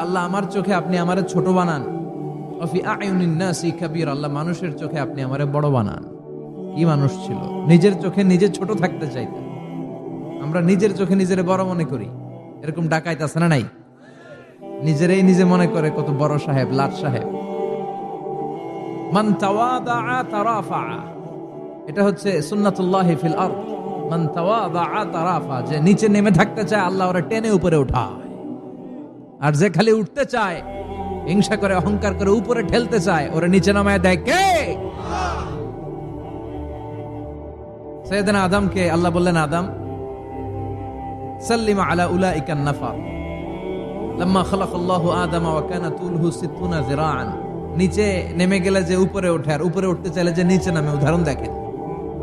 আল্লাহ আমার চোখে আপনি ছোট বানান। আল্লাহ মানুষের চোখে আপনি বড় বানান। কি মানুষ ছিল? নিজের চোখে নিজে ছোট থাকতে আমরা নিজের চোখে নিজের বড় মনে করি। এরকম ডাকাইত আছে না নাই? নিজেরাই নিজে মনে করে কত বড় সাহেব, লাট সাহেব। মান এটা হচ্ছে সুন্নাতুল্লাহ ফিল যে নিচে নেমে থাকতে চায়, আল্লাহ ওরা টেনে উপরে উঠায়। আর যে খালি উঠতে চায়, হিংসা করে, অহংকার করে উপরে ঠেলতে চায়, ওরা নিচে নামায় দেয় কে? সৈয়দনা আদমকে আল্লাহ বললেন, আদম, সাল্লিমা আলা উলাইকান নাফার লম্মা খালাকাল্লাহু আদম ওয়া কানা তুলহু 60 যিরাআন। নিচে নেমে গেলে যে উপরে ওঠে, আর উপরে উঠতে চাইলে যে নিচে নামে, উদাহরণ দেখেন।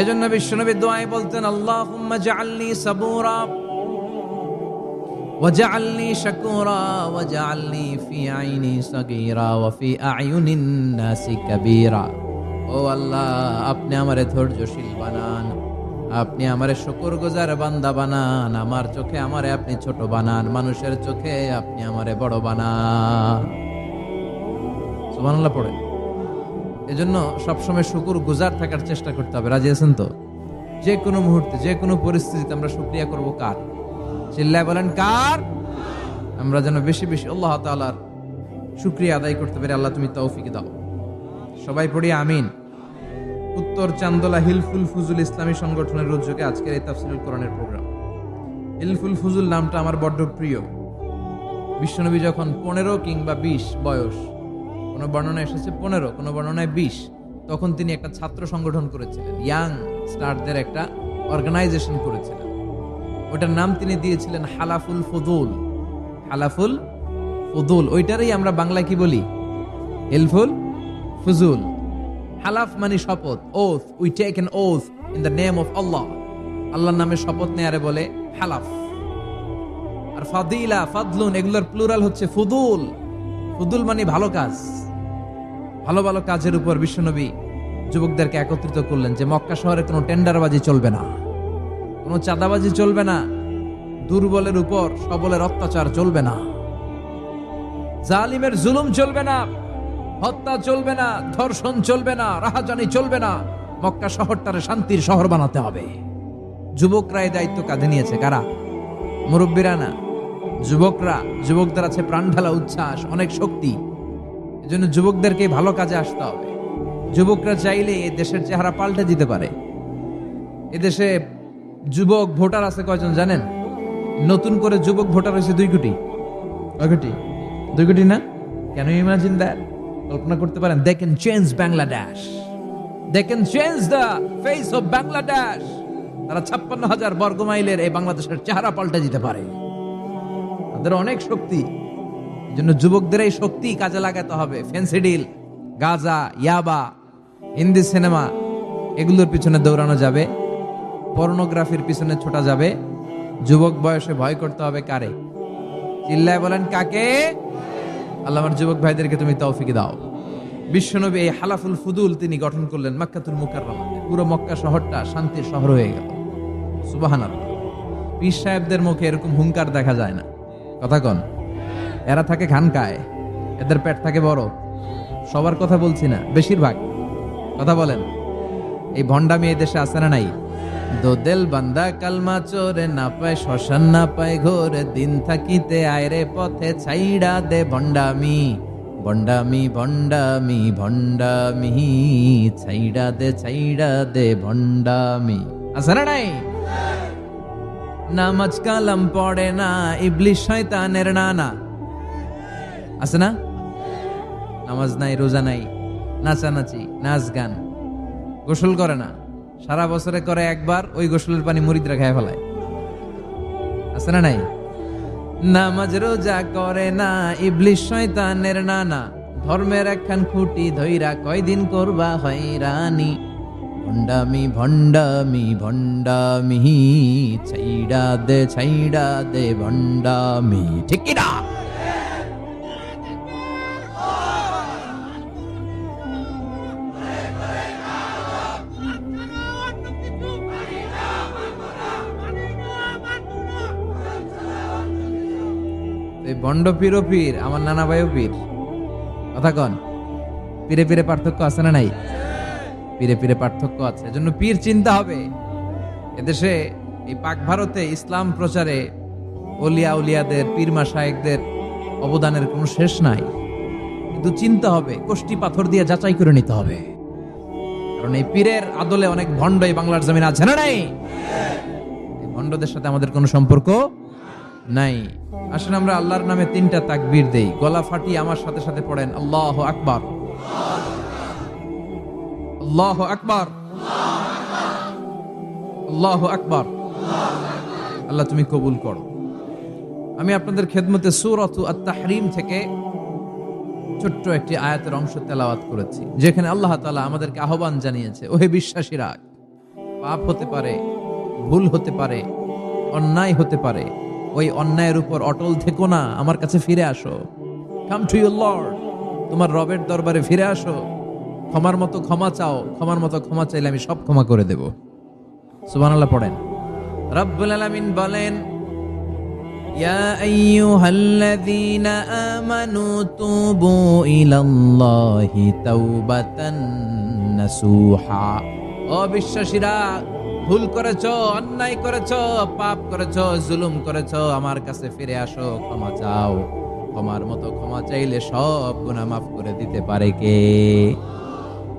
এজন্য বিশ্বনবী দোয়ায় বলতেন আল্লাহুম্মা জাআলনি সাবুরা وجعلني شكورا وجعلني في عيني صغيرا وفي أعين الناس كبيرا ও আল্লাহ আপনি আমারে ধৈর্যশীল বানান আপনি আমারে শুকর গুজার বান্দা বানান আমার চোখে আমারে আপনি ছোট বানান মানুষের চোখে আপনি আমারে বড় বানান সুবহানাল্লাহ পড়ে এজন্য সবসময় শুকুর গুজার থাকার চেষ্টা করতে হবে। রাজি আছেন তো? যে কোনো মুহূর্তে, যে কোনো পরিস্থিতিতে আমরা শুক্রিয়া করব কার? চিল্লায় বলেন, কার? আমরা যেন বেশি বেশি আল্লাহ তাআলার শুক্রিয়া আদায় করতে পারি। আল্লাহ তুমি তৌফিক দাও। সবাই পড়ি আমিন। উত্তর চান্দোলা হিলফুল ফুজুল ইসলামী সংগঠনের উদ্যোগে আজকের এই তাফসিলুল কোরআনের প্রোগ্রাম। হিলফুল ফুজুল নামটা আমার বড্ড প্রিয়। বিশ্বনবী যখন পনেরো কিংবা বিশ বয়স কোনো বর্ণনায় এসেছে পনেরো, কোনো বর্ণনায় বিশ। তখন তিনি একটা ছাত্র সংগঠন করেছিলেন, ইয়াং স্টারদের একটা অর্গানাইজেশন করেছিলেন। ওটার নাম তিনি দিয়েছিলেন হালাফুল ফদুল। হালাফুল ফদুল, ওইটারই আমরা বাংলা কি বলি? হেলফুল ফুজুল। হালাফ মানে শপথ oath we take an oath in the name of Allah আল্লাহর নামে শপথ নেয়ারে বলে হালাফ। আর ফাদিলা, ফাদলুন, এগুলোর প্লুরাল হচ্ছে ফুদুল। ফুদুল মানে ভালো কাজ। ভালো ভালো কাজের উপর বিশ্বনবী যুবকদেরকে একত্রিত করলেন যে মক্কা শহরে কোনো টেন্ডারবাজি চলবে না। কোনো চাঁদাবাজি চলবে না। দুর্বলের উপর সবলের অত্যাচার চলবে না। জালিমের জুলুম চলবে না। হত্যা চলবে না। ধর্ষণ চলবে না। রাহাজানি চলবে না। মক্কা শহরটারে শান্তির শহর বানাতে হবে। যুবকরা এই দায়িত্ব কাঁধে নিয়েছে কারা? মুরব্বীরা না? যুবকরা, যুবকদের আছে প্রাণ ঢালা উচ্ছ্বাস, অনেক শক্তি। এজন্য যুবকদেরকে ভালো কাজে আসতে হবে। যুবকরা চাইলে এ দেশের চেহারা পাল্টে দিতে পারে। এদেশে যুবক ভোটার আছে কয়জন জানেন? নতুন করে যুবক ভোটার হয়েছে দুই কোটি। কোটি? দুই কোটি না? কেন ইমাজিন দ্যাট কল্পনা করতে পারেন they can change Bangladesh they can change the face of Bangladesh তারা ছাপ্পান্ন হাজার বর্গ মাইলের এই বাংলাদেশের চেহারা পাল্টে দিতে পারে। তাদের অনেক শক্তি। জন্য যুবকদের এই শক্তি কাজে লাগাতে হবে। ফেন্সিডিল গাজা, ইয়াবা, হিন্দি সিনেমা, এগুলোর পিছনে দৌড়ানো যাবে। পর্নোগ্রাফির পিছনে ছোটা যাবে। যুবক বয়সে ভয় করতে হবে কারে? চিল্লায় বলেন, কাকে? আল্লাহ আমার যুবক ভাইদেরকে তুমি তৌফিকে দাও। বিশ্বনবী এই হালাফুল ফুদুল তিনি গঠন করলেন মক্কাতুল মুকাররমাতে পুরো মক্কা শহরটা শান্তির শহর হয়ে গেল। সুবহানাল্লাহ। পীর সাহেবদের মুখে এরকম হুঙ্কার দেখা যায় না। কথা কন। এরা থাকে খানকায় এদের পেট থাকে বড়। সবার কথা বলছি না, বেশিরভাগ। কথা বলেন। এই ভণ্ডামি এই দেশে আছে না নাই? দোদেল বান্দা কালমা চোরে না পায়, শ্মশান না পায় ঘোরে। দিন থাকিতে আয়রে পথে ছাইড়া দে ভণ্ডামি। ভণ্ডামি ভণ্ডামি ভণ্ডামি। ছাইড়া দে ছাইড়া দে ভণ্ডামি। আছে না নাই? নামাজ কালাম পড়ে না ইবলিশ শয়তানের নানা। আছে না? নামাজ নাই, রোজা নাই, নাচানাচি, নাচ গান। গোসল করে না। সারা বছরে করে একবার, ওই গোসলের পানি মুরিদরা খায় ফেলায়। আছে না নাই? নামাজ রোজা করে না ইবলিশ শয়তানের নানা। ধর্মের একখান খুঁটি ধইরা কয়দিন করবা হয়রানি। ভণ্ডামি ভণ্ডামি ভণ্ডামি ছাইড়া দে ছাইড়া দে ভণ্ডামি। ঠিক না? এই বন্ড পীর ও পীর, আমার নানা ভাইও পীর। কথা কন, পীরে পীরে পার্থক্য আছে না নাই? পীরে পীরে পার্থক্য আছে। এজন্য পীর চিন্তা হবে। এদেশে এই পাক ভারতে ইসলাম প্রচারে অলিয়া উলিয়াদের, পীর মাসায়েকদের অবদানের কোনো শেষ নাই। কিন্তু চিন্তা হবে, কোষ্টি পাথর দিয়ে যাচাই করে নিতে হবে। কারণ এই পীরের আদলে অনেক ভণ্ড এই বাংলার জমিন আছে না নাই? এই ভণ্ডদের সাথে আমাদের কোনো সম্পর্ক নাই। আসলে আমরা আল্লাহর নামে তিনটা তাকবীর দেই। গলা ফাটি আমার সাথে সাথে পড়েন, আল্লাহ আকবার। আল্লাহ আকবার। আল্লাহ আকবার। আল্লাহ তুমি কবুল করো। আমি আপনাদের খেদমতে সুরত আত-তাহরিম থেকে ছোট্ট একটি আয়াতের অংশ তেলাওয়াত করেছি, যেখানে আল্লাহ তালা আমাদেরকে আহ্বান জানিয়েছে, ওহে বিশ্বাসীরা, পাপ হতে পারে, ভুল হতে পারে, অন্যায় হতে পারে, ওই অন্যায়ের উপর অটল থেকো না, আমার কাছে ফিরে আসো। কাম টু ইউর লর্ড তোমার রবের দরবারে ফিরে আসো। ক্ষমার মতো ক্ষমা চাও ক্ষমার মতো ক্ষমা চাইলে আমি সব ক্ষমা করে দেব সুবহানাল্লাহ পড়েন রব্বুল আলামিন বলেন يا أيها الذين آمنوا توبوا إلى الله توبة نصوحا ও বিশ্বাসীরা ভুল করেছো অন্যায় করেছো পাপ করেছো জুলুম করেছো আমার কাছে ফিরে আসো ক্ষমা চাও ক্ষমার মতো ক্ষমা চাইলে সব গুনাহ মাফ করে দিতে পারে কে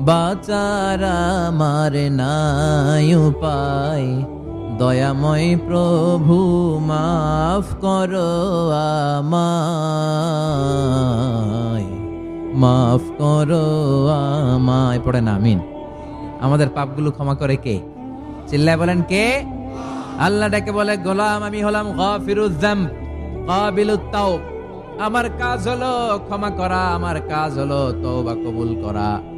বাচার আমার নাই উপায়। দয়াময় প্রভু, মাফ করো মাফ করো আমায়। পড়ে না, আমিন। আমাদের পাপগুলো ক্ষমা করে কে? চিল্লায় বলেন কে? আল্লাহ ডেকে বলে, গোলাম, আমি হলাম গাফিরুজ যাম কাবিলুত তাওব। আমার কাজ হলো ক্ষমা করা, আমার কাজ হলো তওবা কবুল করা।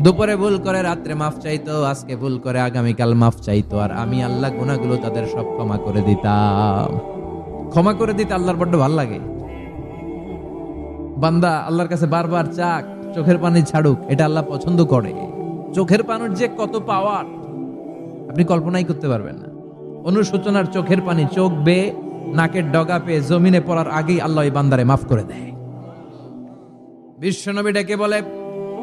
দুপুরে ভুল করে, রাত্রে মাফ চাইতো, আজকে ভুল করে, আগামীকাল মাফ চাইতো। আর আমি আল্লাহ গুনাহগুলো তাদের সব ক্ষমা করে দিতাম। ক্ষমা করে দিতে আল্লাহর বড্ড ভালো লাগে। বান্দা আল্লাহর কাছে বারবার চাক, চোখের পানি ছাড়ুক, এটা আল্লাহ পছন্দ করে। চোখের পানির যে কত পাওয়ার আপনি কল্পনাই করতে পারবেন না। অনুশোচনার চোখের পানি চোখ বে নাকের ডগা পেয়ে, জমিনে পড়ার আগেই আল্লাহ বান্দারে মাফ করে দেয়। বিশ্বনবী ডেকে বলে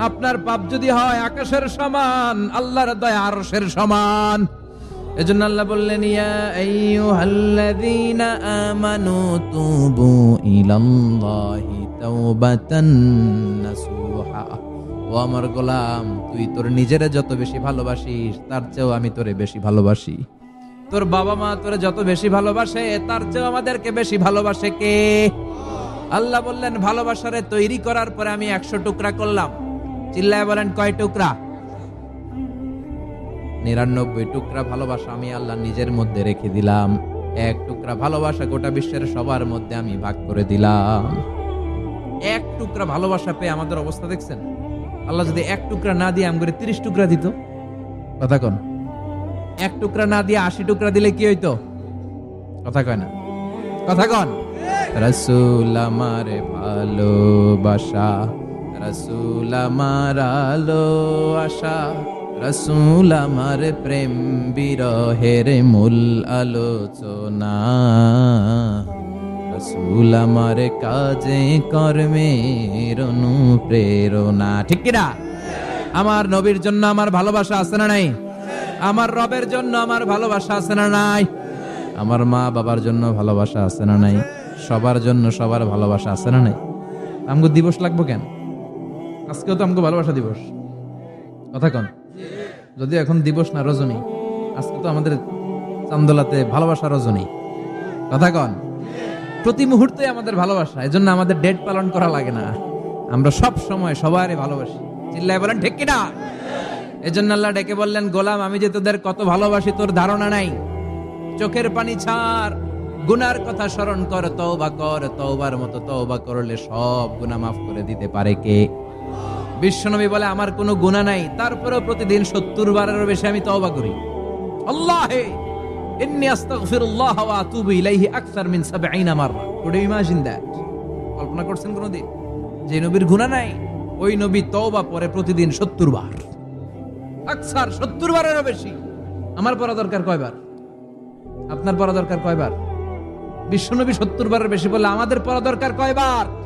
আপনার পাপ যদি হয় আকাশের সমান, আল্লাহর দয়া আরশের সমান। এজন্য আল্লাহ বললেন, ইয়া আইয়ুহাল্লাযীনা আমানু তুবু ইলাল্লাহি তাওবাতান নাসুহা। ও আমার গোলাম, তুই তোর নিজের যত বেশি ভালোবাসিস, তার চেয়েও আমি তোরে বেশি ভালোবাসি। তোর বাবা মা তোরে যত বেশি ভালোবাসে, তার চেয়েও আমাদেরকে বেশি ভালোবাসে কে? আল্লাহ বললেন, ভালোবাসারে তৈরি করার পরে আমি একশো টুকরা করলাম। চিল্লায় বলেন, কয় টুকরা? নিরানব্বই টুকরা ভালোবাসা আমি আল্লাহ নিজের মধ্যে রেখে দিলাম। এক টুকরা ভালোবাসা গোটা বিশ্বের সবার মধ্যে আমি ভাগ করে দিলাম। এক টুকরা ভালোবাসা পেয়ে আমাদের অবস্থা দেখছেন? আল্লাহ যদি এক টুকরা না দিয়ে আমি করে তিরিশ টুকরা দিত? কথা কন। এক টুকরা না দিয়ে আশি টুকরা দিলে কি হইতো? কথা কয় না। কথা কন। রসুল আমার ভালোবাসা রসুল আমার আলো, আশা। রসুল আমার প্রেম, বিরহের মূল আলোচনা। রসুল আমার কাজে, কর্মের অনুপ্রেরণা। ঠিক কিনা? আমার নবীর জন্য আমার ভালোবাসা আছে না নাই? আমার রবের জন্য আমার ভালোবাসা আছে না নাই? আমার মা বাবার জন্য ভালোবাসা আছে না নাই? সবার জন্য সবার ভালোবাসা আছে না নাই? আমগো দিবস লাগবো কেন? আজকেও তো আমাকে ভালোবাসা দিবস। কথা কন। যদি এখন দিবস না রজনী, আজকে তো আমাদের চান্দোলাতে ভালোবাসা রজনী। কথা কন। প্রতি মুহূর্তে আমাদের ভালোবাসা, এজন্য আমাদের ডেট পালন করা লাগে না। আমরা সব সময় সবারই ভালোবাসি। চিল্লায় বলেন, ঠিক কিনা? এজন্য আল্লাহ ডেকে বললেন, গোলাম, আমি যে তোদের কত ভালোবাসি, তোর ধারণা নাই। চোখের পানি ছাড়, গুনার কথা স্মরণ কর, তওবা কর, তওবার মতো তওবা করলে সব গুনাহ মাফ করে দিতে পারে কে? বিশ্বনবী বলে, আমার কোনো গুণা নাই। তারপরেও প্রতিদিন সত্তর বারেরও বেশি আমি তওবা করি। আল্লাহে! ইন্নী আস্তাগফিরুল্লাহ ওয়া আতুবু ইলাইহি আকসার 70 মাররা। কুড ইউ ইমাজিন কল্পনা করছেন যে নবীর নাই, ওই নবী তওবা পরে প্রতিদিন 70 বার আকসার 70 বারেরও বেশি। আমার দরকার কয়বার? আপনার পড়া দরকার কয়বার? বিশ্বনবী 70 বারের বেশি বলে আমাদের পড়া দরকার কয়বার?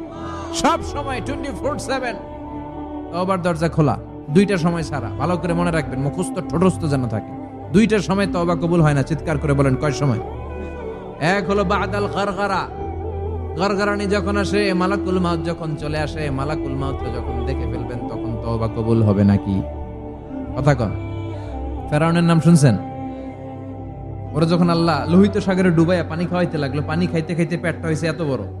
সব সময় টোয়েন্টি ফোর সেভেন তবার দরজা খোলা। দুইটা সময় ছাড়া ভালো করে মনে রাখবেন, মুখস্থ, ঠোঁটস্থ যেন থাকে। দুইটার সময় তবা কবুল হয় না। চিৎকার করে বলেন, কয় সময়? এক হলো বাদাল গারগারা গারগারানি যখন আসে, মালাকুল মাউত যখন চলে আসে, মালাকুল মাউত যখন দেখে ফেলবেন, তখন তবা কবুল হবে নাকি? কথা কন। ফেরাউনের নাম শুনছেন? ওরা যখন আল্লাহ লোহিত সাগরে ডুবাইয়া পানি খাওয়াইতে লাগল, পানি খাইতে খাইতে পেটটা হয়েছে এত বড়।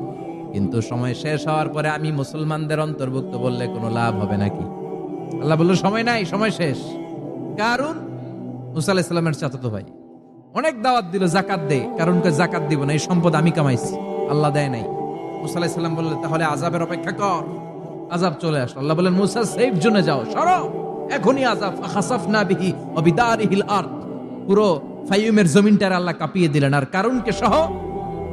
কিন্তু সময় শেষ হওয়ার পরে আমি মুসলমানদের অন্তর্ভুক্ত বললে কোনো লাভ হবে নাকি? আল্লাহ বলল, সময় নাই, সময় শেষ। কারণ মুসা আলাহিসাল্লামের চাচাতো ভাই অনেক দাওয়াত দিল, জাকাত দে কারণ জাকাত দিব না, এই সম্পদ আমি কামাইছি, আল্লাহ দেয় নাই। মুসা আলাহিসাল্লাম বললেন তাহলে আজাবের অপেক্ষা কর আজাব চলে আসলো। আল্লাহ বলেন মুসা সেফ জোনে যাও, সরো, এখনই আজাব খাসাফ না বিহি অবিদারিহিল আর্থ পুরো ফাইমের জমিনটার আল্লাহ কাঁপিয়ে দিলেন। আর কারণকে সহ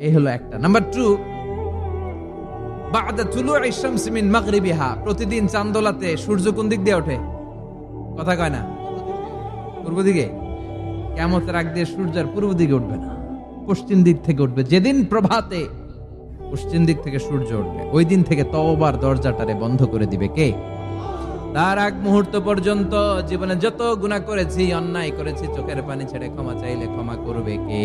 এই হলো একটা। নাম্বার টু প্রতিদিন চান্দোলাতে সূর্য কোন দিক দিয়ে ওঠে? কথা কয় না? পূর্ব দিকে? দিয়ে সূর্যের পূর্ব দিকে উঠবে না। পশ্চিম দিক থেকে উঠবে। যেদিন প্রভাতে পশ্চিম দিক থেকে সূর্য উঠবে, ওই দিন থেকে তওবার দরজাটারে বন্ধ করে দিবে কে? তার আগ মুহূর্ত পর্যন্ত জীবনে যত গুনাহ করেছি, অন্যায় করেছি, চোখের পানি ছেড়ে ক্ষমা চাইলে ক্ষমা করবে কে?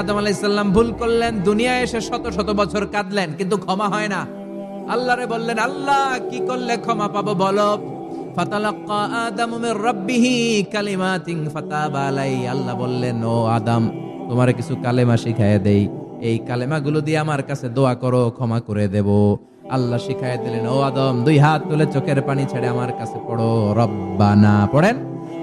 আদম আলাইহিস সালাম ভুল করলেন, দুনিয়ায় এসে শত শত বছর কাঁদলেন, কিন্তু ক্ষমা হয় না। আল্লাহরে বললেন, আল্লাহ, কি করলে ক্ষমা পাবো বলো? আল্লাহ বললেন, ও আদম, তোমারে কিছু কালেমা শিখায় দেই। এই কালেমাগুলো দিয়ে আমার কাছে দোয়া করো, ক্ষমা করে দেব। আল্লাহ শিখায় দিলেন, ও আদম, দুই হাত তুলে চোখের পানি ছেড়ে আমার কাছে পড়ো। রব্বানা, পড়েন?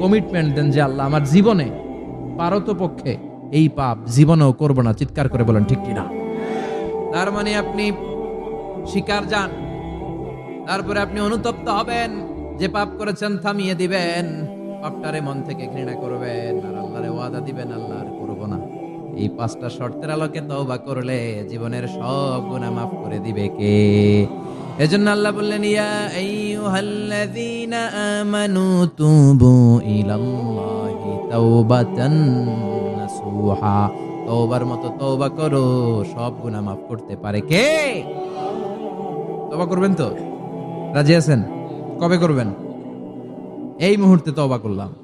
কমিটমেন্ট দেন যে আল্লাহ, আমার জীবনে, পারত পক্ষে এই পাপ জীবনেও করব না। চিৎকার করে বলেন, ঠিক কিনা? তার মানে আপনি শিকার যান, তারপরে আপনি অনুতপ্ত হবেন, যে পাপ করেছেন থামিয়ে দিবেন, পাপটারে মন থেকে ঘৃণা করবেন, আর আল্লাহরে ওয়াদা দিবেন, আল্লাহ আর করব না। এই পাঁচটা শর্তের আলোকে তওবা করলে জীবনের সব গুণা মাফ করে দিবে কে? এজন্য আল্লাহ বললেন, ইয়া আইয়ুহাল্লাযীনা আমানু তুবু ইলাল্লাহি তাওবাতান নাসুহা। তওবার মতো তওবা করো, সব গুনাহ মাফ করতে পারে কে? তবা করবেন তো? রাজি আছেন? কবে করবেন? এই মুহূর্তে তবা করলাম।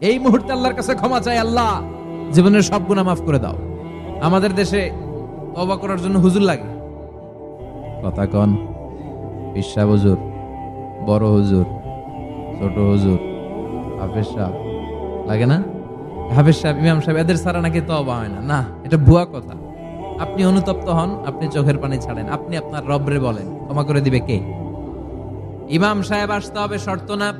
এই মুহূর্তে আল্লাহর কাছে ক্ষমা চাই আল্লাহ। জীবনের সব গুণা মাফ করে দাও। আমাদের দেশে তবা করার জন্য হুজুর লাগে। কথা কন। পিসা হুজুর, বড় হুজুর, ছোট হুজুর, হাফেজ সাহেব। লাগে না? হাফেজ সাহেব, ইমাম সাহেব, এদের ছাড়া নাকি তবা হয় না। না, এটা ভুয়া কথা। আপনি অনুতপ্ত হন, আপনি চোখের পানি ছাড়েন। আপনি আপনার রবরে বলেন, ক্ষমা করে দিবে কে? ইমাম সাহেব আসতে হবে শর্ত না।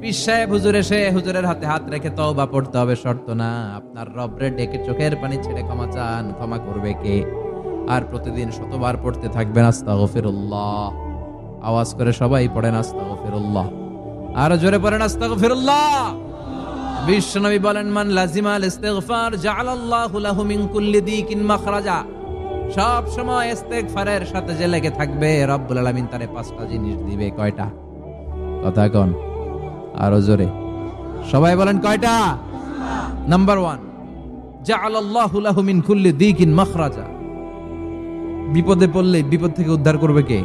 পীর সাহেব হুজুর এসে হুজুরের হাতে হাত রেখে তওবা পড়তে হবে শর্ত না। আপনার রবরে ডেকে চোখের পানি ছেড়ে ক্ষমা চান, ক্ষমা করবে কে? আর প্রতিদিন শতবার পড়তে থাকবেন, আস্তাগফিরুল্লাহ। আওয়াজ করে সবাই পড়েন আস্তাগফিরুল্লাহ। আর জোরে পড়েন আস্তাগফিরুল্লাহ। বিশ্বনবী বলেন, মান লাজিমাল ইস্তিগফার জাআলাল্লাহু লাহু মিন কুল্লি দিকিন মাখরাজা। সব সময় ইস্তেগফারের সাথে যে লেগে থাকবে, রব্বুল আলামিন তারে পাঁচটা জিনিস দিবে। কয়টা? কথা কোন? আরও জোরে। সবাই বলেন, কয়টা? নাম্বার ওয়ান জাআলাল্লাহু লাহু মিন কুল্লি দিকিন মাখরাজা। বিপদে পড়লে, বিপদ থেকে উদ্ধার করবে কে?